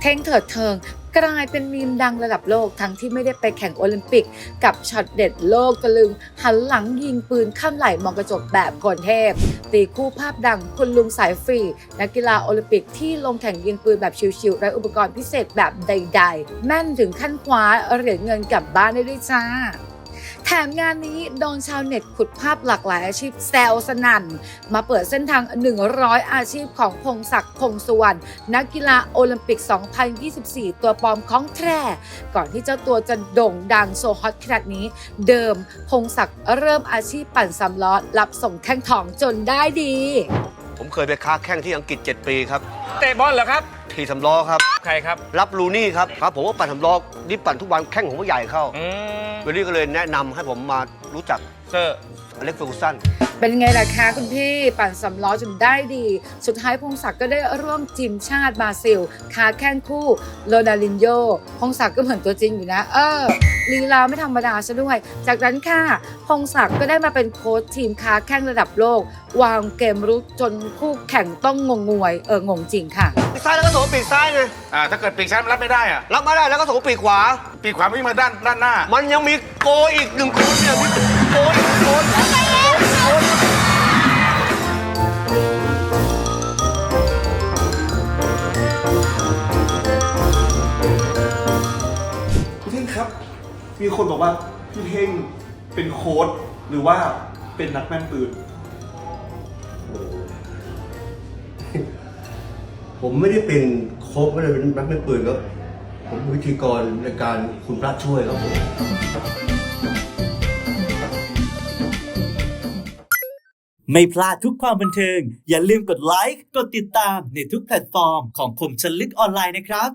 เท่งเถิดเทิงกลายเป็นมีมดังระดับโลกทั้งที่ไม่ได้ไปแข่งโอลิมปิก กับช็อตเด็ดโลกตะลึง หันหลังยิงปืนข้ามไหลมองกระจกแบบกลเทพ ตีคู่ภาพดังคุณลุงสายฟรี นักกีฬาโอลิมปิกที่ลงแข่งยิงปืนแบบชิวๆไร้อุปกรณ์พิเศษแบบใด ๆ แม่นถึงขั้นคว้าเหรียญเงินกลับบ้านได้ด้วยจ้า แถมงานนี้โดนชาวเน็ตขุดภาพหลากหลายอาชีพแซวสนั่น มาเปิดเส้นทาง 100 อาชีพของพงศักดิ์พงสุวรรณนักกีฬาโอลิมปิก 2024 ตัวปลอมของแท้ก่อนที่เจ้าตัวจะโด่งดังโซฮอตขนาดนี้ เดิมพงศักดิ์เริ่มอาชีพปั่นสำล้อรับส่งแข้งทองจนได้ดี ผมเคยไปค้าแข่งที่อังกฤษ 7 ปีครับเตะบอลเหรอครับทีสำล้อครับ ใครครับ รับลูนี่ครับครับ ผมว่าปั่นสำล้อนี่ปั่นทุกวันแข่งผมก็ใหญ่เข้า อืม วันนี้ก็เลยแนะนำให้ผมมารู้จัก เซอร์ อเล็กซ์เฟอร์กูสันเป็นไงล่ะคะคุณพี่ปั่นสำล้อจนได้ดี สุดท้ายพงศักดิ์ก็ได้ร่วมทีมชาติบราซิลค้าแข้งคู่โรนาลินโยพงศักดิ์ก็เหมือนตัวจริงอยู่นะ เออลีลาไม่ธรรมดาซะด้วย จากนั้นค่ะพงศักดิ์ก็ได้มาเป็นโค้ชทีมค้าแข้งระดับโลก วางเกมรุกจนคู่แข่งต้องงงงวยเอองงจริงค่ะ ปีกซ้ายแล้วก็ส่งปีกซ้ายไงอ่าถ้าเกิดปีกซ้ายมันรับไม่ได้อะรับมาได้แล้วก็ส่งปีกขวา ปีกขวาวิ่งมาด้านด้านหน้า มันยังมีโกอีกหนึ่งคนเนี่ย มีคนบอกว่าพี่เท่งเป็นโค้ดหรือว่าเป็นนักแม่นปืน ผมไม่ได้เป็นโค้ชไม่ได้เป็นนักเล่นปืนครับ ผมเป็นวิธีกรในการคุณพระช่วยครับผม ไม่พลาดทุกความบันเทิง อย่าลืมกดไลค์ กดติดตามในทุกแพลตฟอร์มของคมชนลึกออนไลน์นะครับ